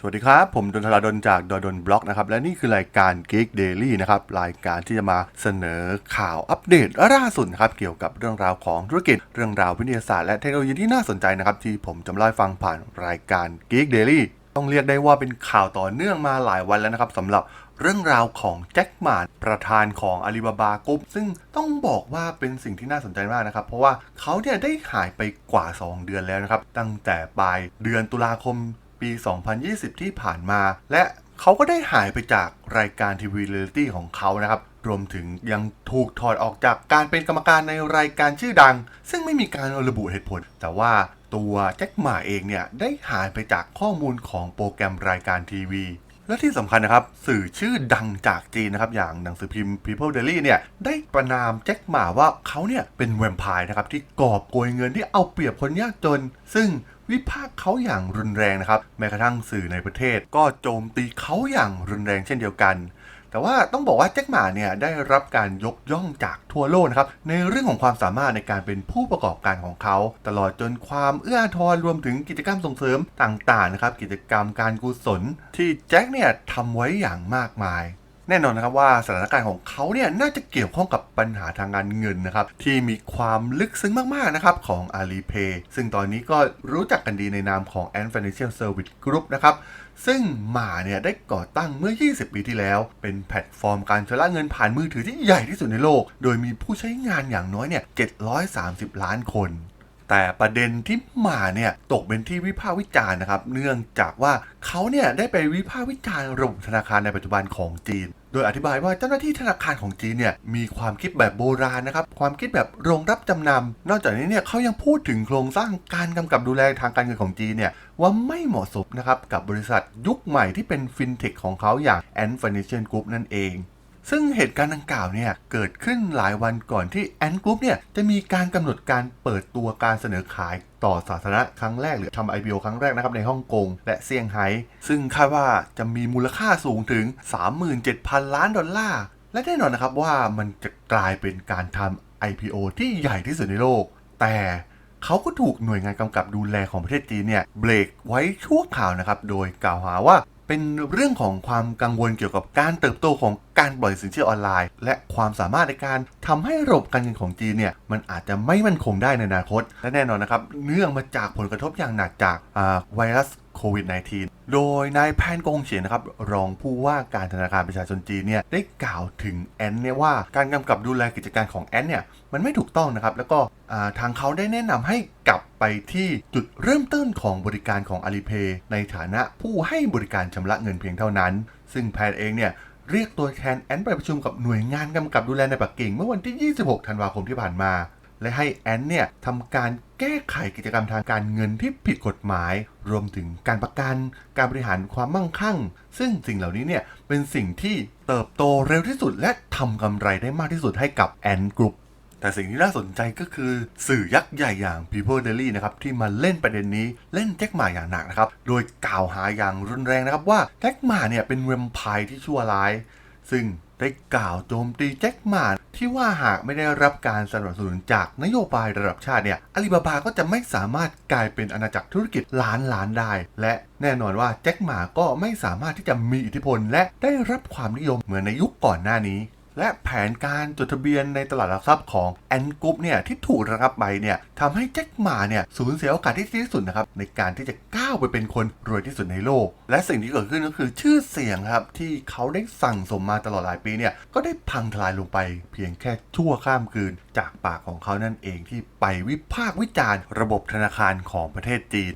สวัสดีครับ ผมดนทราดนจากดดนบล็อกนะครับและนี่คือรายการ Geek Daily นะครับรายการที่จะมาเสนอข่าวอัปเดตล่าสุดครับเกี่ยวกับเรื่องราวของธุรกิจเรื่องราววิทยาศาสตร์และเทคโนโลยีที่น่าสนใจนะครับที่ผมจะมาเล่าฟังผ่านรายการ Geek Daily ต้องเรียกได้ว่าเป็นข่าวต่อเนื่องมาหลายวันแล้วนะครับสำหรับเรื่องราวของแจ็คหมาประธานของอาลีบาบากรุ๊ปซึ่งต้องบอกว่าเป็นสิ่งที่น่าสนใจมากนะครับ เพราะว่าเขาเนี่ยได้หายไปกว่า 2 เดือนแล้วนะครับ ตั้งแต่ปลายเดือนตุลาคม ปี 2020 ที่ผ่านมา และเขาก็ได้หายไปจากรายการทีวีเรียลิตี้ของเขานะครับ รวมถึงยังถูกถอดออกจากการเป็นกรรมการในรายการชื่อดัง ซึ่งไม่มีการระบุเหตุผล แต่ว่าตัวแจ็คหมาเองเนี่ยได้หายไปจากข้อมูลของโปรแกรมรายการทีวีและที่สำคัญนะครับ สื่อชื่อดังจากจีนนะครับ อย่างหนังสือพิมพ์ People Daily เนี่ย ได้ประนามแจ็คหมาว่าเขาเนี่ย เป็นแวมไพร์นะครับ ที่กอบโกยเงินที่เอาเปรียบคนยากจน ซึ่ง วิพากษ์เขาอย่างรุนแรงนะครับ แม้กระทั่งสื่อในประเทศ ก็โจมตีเขาอย่างรุนแรงเช่นเดียวกัน แต่ว่าต้องบอกว่าแจ็คหมาเนี่ยได้รับการยกย่องจากทั่วโลกนะครับ ในเรื่องของความสามารถในการเป็นผู้ประกอบการของเขา ตลอดจนความเอื้ออาทรรวมถึงกิจกรรมส่งเสริมต่างๆนะครับ กิจกรรมการกุศล ที่แจ็คเนี่ยทำไว้อย่างมากมาย แน่นอนนะครับว่าสถานการณ์ของเขาเนี่ยน่าจะเกี่ยวข้องกับปัญหาทางการเงินนะครับที่มีความลึกซึ้งมากๆนะครับของ Alipay ซึ่งตอนนี้ก็รู้จักกันดีในนามของ Ant Financial Service Group นะครับซึ่งหมาเนี่ยได้ก่อตั้งเมื่อ 20 ปีที่แล้ว เป็นแพลตฟอร์มการชำระเงินผ่านมือถือที่ใหญ่ที่สุดในโลก โดยมีผู้ใช้งานอย่างน้อยเนี่ย 730 ล้านคน แต่ประเด็นที่หมาเนี่ยตกเป็นที่วิพากษ์วิจารณ์นะครับ เนื่องจากว่าเขาเนี่ยได้ไปวิพากษ์วิจารณ์ระบบธนาคารในปัจจุบันของจีน โดยอธิบายว่าเจ้าหน้าที่ธนาคารของจีนเนี่ยมีความคิดแบบโบราณนะครับ ความคิดแบบโรงรับจำนำนอกจากนี้เนี่ยเขายังพูดถึงโครงสร้างการกำกับดูแลทางการเงินของจีนเนี่ยว่าไม่เหมาะสมนะครับกับบริษัทยุคใหม่ที่เป็นฟินเทคของเขาอย่าง Ant Financial Group นั่นเอง ซึ่งเหตุการณ์ดังกล่าวเนี่ยเกิดขึ้นหลายวันก่อนที่แอนกรุ๊ปเนี่ยจะมีการกำหนดการเปิดตัวการเสนอขายต่อสาธารณะครั้งแรกหรือทำ IPO ครั้งแรกนะครับในฮ่องกงและเซี่ยงไฮ้ซึ่งคาดว่าจะมีมูลค่าสูงถึง 37,000 ล้านดอลลาร์และแน่นอนนะครับว่ามันจะกลายเป็นการทำ IPO ที่ใหญ่ที่สุดในโลก แต่เขาก็ถูกหน่วยงานกำกับดูแลของประเทศจีนเนี่ยเบรกไว้ชั่วข่าวนะครับ โดยกล่าวหาว่า เป็นเรื่องของความกังวลเกี่ยวกับการเติบโตของการปล่อยสินเชื่อออนไลน์ และความสามารถในการทำให้ระบบการเงินของจีนเนี่ยมันอาจจะไม่มั่นคงได้ในอนาคต และแน่นอนนะครับเนื่องมาจากผลกระทบอย่างหนักจากอ่าไวรัส โควิด -19 โดยนายแพนกงเฉียนนะครับรองผู้ว่าการธนาคารประชาชนจีนเนี่ยได้กล่าวถึงแอนเนี่ยว่าการกำกับดูแลกิจการของแอนเนี่ยมันไม่ถูกต้องนะครับ แล้วก็ทางเขาได้แนะนำให้กลับไปที่จุดเริ่มต้นของบริการของ Alipay ในฐานะผู้ให้บริการชำระเงินเพียงเท่านั้น ซึ่งแพนเองเนี่ยเรียกตัวแทนแอนไปประชุมกับหน่วยงานกำกับดูแลในปักกิ่งเมื่อวันที่ 26 ธันวาคมที่ผ่านมา และให้แอนเนี่ยทำการแก้ไขกิจกรรมทางการเงินที่ผิดกฎหมาย รวมถึงการประกันการบริหารความมั่งคั่ง ซึ่งสิ่งเหล่านี้เนี่ยเป็นสิ่งที่เติบโตเร็วที่สุด และทำกำไรได้มากที่สุดให้กับแอนกรุ๊ปแต่สิ่งที่น่าสนใจก็คือสื่อยักษ์ใหญ่อย่าง People Daily นะครับที่มาเล่นประเด็นนี้เล่นแจ็คหมาอย่างหนักนะครับ โดยกล่าวหาอย่างรุนแรงนะครับว่าแจ็คหมาเนี่ยเป็นแวมไพร์ที่ชั่วร้าย ซึ่ง ได้กล่าวโจมตีแจ็คหมาที่ว่าหากไม่ได้รับการสนับสนุนจากนโยบายระดับชาติเนี่ยอาลีบาบาก็จะไม่สามารถกลายเป็นอาณาจักรธุรกิจล้านล้านได้ และแน่นอนว่าแจ็คหมาก็ไม่สามารถที่จะมีอิทธิพล และได้รับความนิยมเหมือนในยุคก่อนหน้านี้ และแผนการจดทะเบียนในตลาดหลักทรัพย์ของแอนกรุ๊ปเนี่ยที่ถูกระงับไปเนี่ยทำให้แจ็คหมาเนี่ยสูญเสียโอกาสที่ดีที่สุดนะครับในการที่จะก้าวไปเป็นคนรวยที่สุดในโลก และสิ่งที่เกิดขึ้นก็คือชื่อเสียงครับที่เขาได้สั่งสมมาตลอดหลายปีเนี่ยก็ได้พังทลายลงไป เพียงแค่ชั่วข้ามคืน จากปากของเขานั่นเองที่ไปวิพากษ์วิจารณ์ ระบบธนาคารของประเทศจีน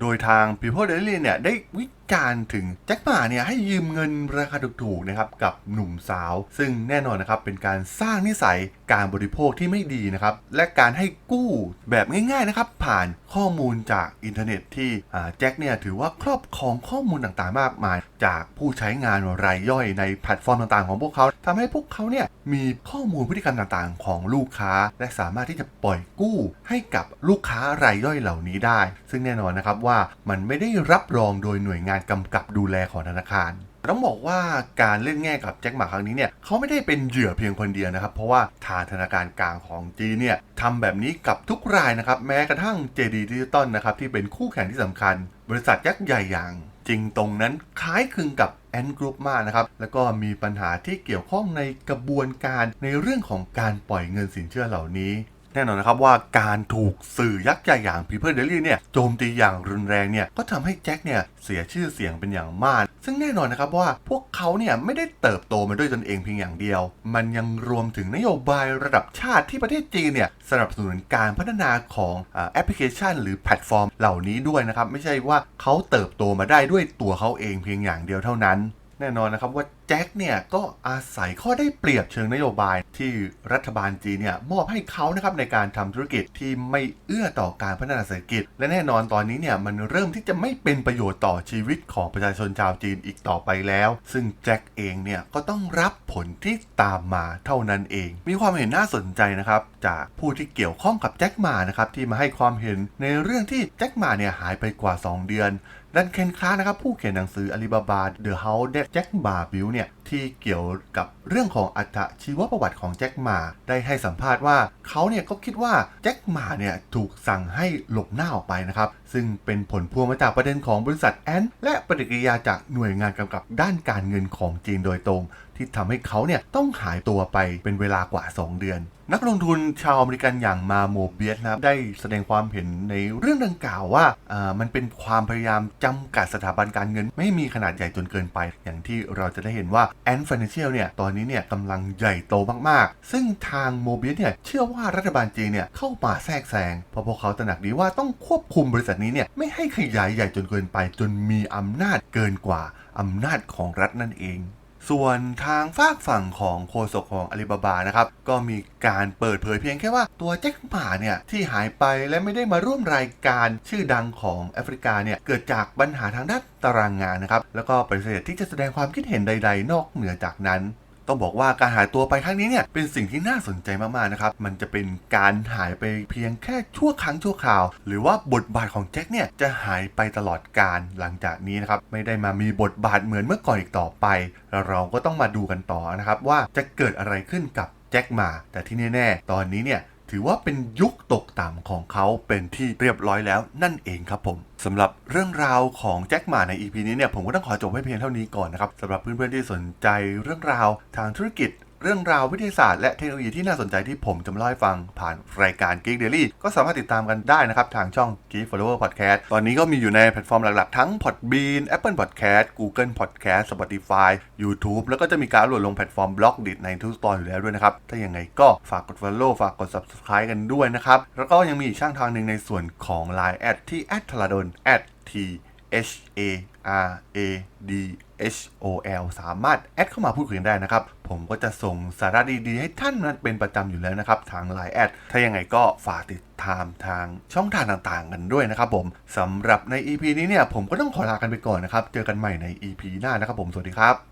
โดยทาง People Daily เนี่ยได้วิ จจารณ์ถึงแจ็คหมาเนี่ยให้ยืมเงินราคาถูกๆนะครับกับหนุ่มสาว ซึ่งแน่นอนนะครับเป็นการสร้างนิสัยการบริโภคที่ไม่ดีนะครับและการให้กู้แบบง่ายๆนะครับผ่านข้อมูลจากอินเทอร์เน็ตที่แจ็คเนี่ยถือว่าครอบครองข้อมูลต่างๆมากมาย จากผู้ใช้งานรายย่อยในแพลตฟอร์มต่างๆ ของพวกเขาทำให้พวกเขาเนี่ยมีข้อมูลพฤติกรรมต่างๆ ของลูกค้า และสามารถที่จะปล่อยกู้ให้กับลูกค้ารายย่อยเหล่านี้ได้ ซึ่งแน่นอนนะครับว่ามันไม่ได้รับรองโดยหน่วยงานกำกับดูแลของธนาคารต้องบอกว่าการเล่นแง่กับแจ็คหมาครั้งนี้เนี่ยเขาไม่ได้เป็นเหยื่อเพียงคนเดียวนะครับ เพราะว่าทางธนาคารกลางของจีนเนี่ยทำแบบนี้กับทุกรายนะครับ แม้กระทั่ง JD Digital นะครับที่เป็นคู่แข่งที่สำคัญ บริษัทยักษ์ใหญ่อย่างจริงตรงนั้นคล้ายคลึงกับแอนกรุ๊ปมากนะครับ แล้วก็มีปัญหาที่เกี่ยวข้องในกระบวนการในเรื่องของการปล่อยเงินสินเชื่อเหล่านี้ แน่นอนนะครับว่าการถูกสื่อยักษ์ใหญ่อย่าง People Daily เนี่ยโจมตีอย่างรุนแรงเนี่ยก็ทำให้แจ็คเนี่ยเสียชื่อเสียงเป็นอย่างมาก ซึ่งแน่นอนนะครับว่าพวกเขาเนี่ยไม่ได้เติบโตมาด้วยตนเองเพียงอย่างเดียว มันยังรวมถึงนโยบายระดับชาติที่ประเทศจีนเนี่ยสนับสนุนการพัฒนาของอแอปพลิเคชัน หรือแพลตฟอร์ม เหล่านี้ด้วยนะครับไม่ใช่ว่าเขาเติบโตมาได้ด้วยตัวเขาเองเพียงอย่างเดียวเท่านั้น แน่นอนนะครับว่าแจ็คเนี่ยก็อาศัยข้อได้เปรียบเชิงนโยบายที่รัฐบาลจีนเนี่ยมอบให้เขานะครับในการทำธุรกิจที่ไม่เอื้อต่อการพัฒนาเศรษฐกิจ และแน่นอนตอนนี้เนี่ยมันเริ่มที่จะไม่เป็นประโยชน์ต่อชีวิตของประชาชนชาวจีนอีกต่อไปแล้ว ซึ่งแจ็คเองเนี่ยก็ต้องรับผลที่ตามมาเท่านั้นเอง มีความเห็นน่าสนใจนะครับจากผู้ที่เกี่ยวข้องกับแจ็คหมานะครับที่มาให้ความเห็นในเรื่องที่แจ็คหมาเนี่ยหายไปกว่า 2 เดือนดันเคนคลาร์นะครับผู้เขียนหนังสืออาลีบาบา The House That Jack Ma Built เนี่ย ที่เกี่ยวกับเรื่องของอัตชีวประวัติของแจ็คหมาได้ให้สัมภาษณ์ว่าเขาเนี่ยก็คิดว่าแจ็คหมาเนี่ยถูกสั่งให้หลบหน้าออกไปนะครับ ซึ่งเป็นผลพวงมาจากประเด็นของบริษัทแอนและปฏิกิริยาจากหน่วยงานกำกับด้านการเงินของจีนโดยตรง ที่ทำให้เขาเนี่ยต้องหายตัวไปเป็นเวลากว่า 2 เดือนนักลงทุนชาวอเมริกันอย่างมาโมเบียสนะครับได้แสดงความเห็นในเรื่องดังกล่าวว่าอ่ามันเป็นความพยายามจำกัดสถาบันการเงิน ไม่มีขนาดใหญ่จนเกินไป อย่างที่เราจะได้เห็นว่าแอนฟินแลนเชียลเนี่ย ตอนนี้เนี่ยกำลังใหญ่โตมาก ๆ ซึ่งทางโมบิสเนี่ย เชื่อว่ารัฐบาลจีนเนี่ย เข้ามาแทรกแซง เพราะพวกเขาตระหนักดีว่าต้องควบคุมบริษัทนี้เนี่ย ไม่ให้ขยายใหญ่จนเกินไป จนมีอำนาจเกินกว่าอำนาจของรัฐนั่นเอง ส่วนทางฝากฝั่งของโฆษกของอาลีบาบานะครับ ก็มีการเปิดเผยเพียงแค่ว่าตัวแจ็คหมาเนี่ย ที่หายไปและไม่ได้มาร่วมรายการชื่อดังของแอฟริกาเนี่ย เกิดจากปัญหาทางด้านตารางงานนะครับ แล้วก็ปฏิเสธที่จะแสดงความคิดเห็นใด ๆ นอกเหนือจากนั้น ต้องบอกว่าการหายตัวไปครั้งนี้เนี่ยเป็นสิ่งที่น่าสนใจมากๆนะครับ มันจะเป็นการหายไปเพียงแค่ชั่วครั้งชั่วคราว หรือว่าบทบาทของแจ็คเนี่ยจะหายไปตลอดการหลังจากนี้นะครับ ไม่ได้มามีบทบาทเหมือนเมื่อก่อนอีกต่อไป เราก็ต้องมาดูกันต่อนะครับว่าจะเกิดอะไรขึ้นกับแจ็คมา แต่ที่แน่ๆ ตอนนี้เนี่ยถือว่าเป็นยุคตก ต่ำของเขาเป็นที่เรียบร้อยแล้วนั่นเองครับผมสำหรับเรื่องราวของแจ็คหมาใน EP นี้เนี่ยผมก็ต้องขอจบไว้เพียงเท่านี้ก่อนนะครับสำหรับเพื่อนๆที่สนใจเรื่องราวทางธุรกิจ เรื่องราววิทยาศาสตร์และเทคโนโลยีที่น่าสนใจที่ผมจะมาเล่าให้ฟังผ่านรายการ Geek Daily ก็สามารถติดตามกันได้นะครับ ทางช่อง Geek Follower Podcast ตอนนี้ก็มีอยู่ในแพลตฟอร์มหลักๆ ทั้ง Podbean Apple Podcast Google Podcast Spotify YouTube แล้วก็จะมีการโหลดลงแพลตฟอร์มบล็อกดิในทุกตอนอยู่แล้วด้วยนะครับ ถ้าอย่างไงก็ฝากกด Follow ฝากกด Subscribe กันด้วยนะครับ แล้วก็ยังมีช่องทางหนึ่งในส่วนของ Line แอดที่ t h a l a d o n t H A R A D H O L สามารถแอดเข้ามาพูดคุยกันได้นะครับ ผมก็จะส่งสาระดีๆ ให้ท่านนั้นเป็นประจำอยู่แล้วนะครับ ทาง Line แอดถ้ายังไงก็ฝากติดตามทางช่องทางต่างๆ กันด้วยนะครับผมสำหรับใน EP นี้เนี่ยผมก็ต้องขอลากันไปก่อนนะครับ เจอกันใหม่ใน EP หน้านะครับผมสวัสดีครับ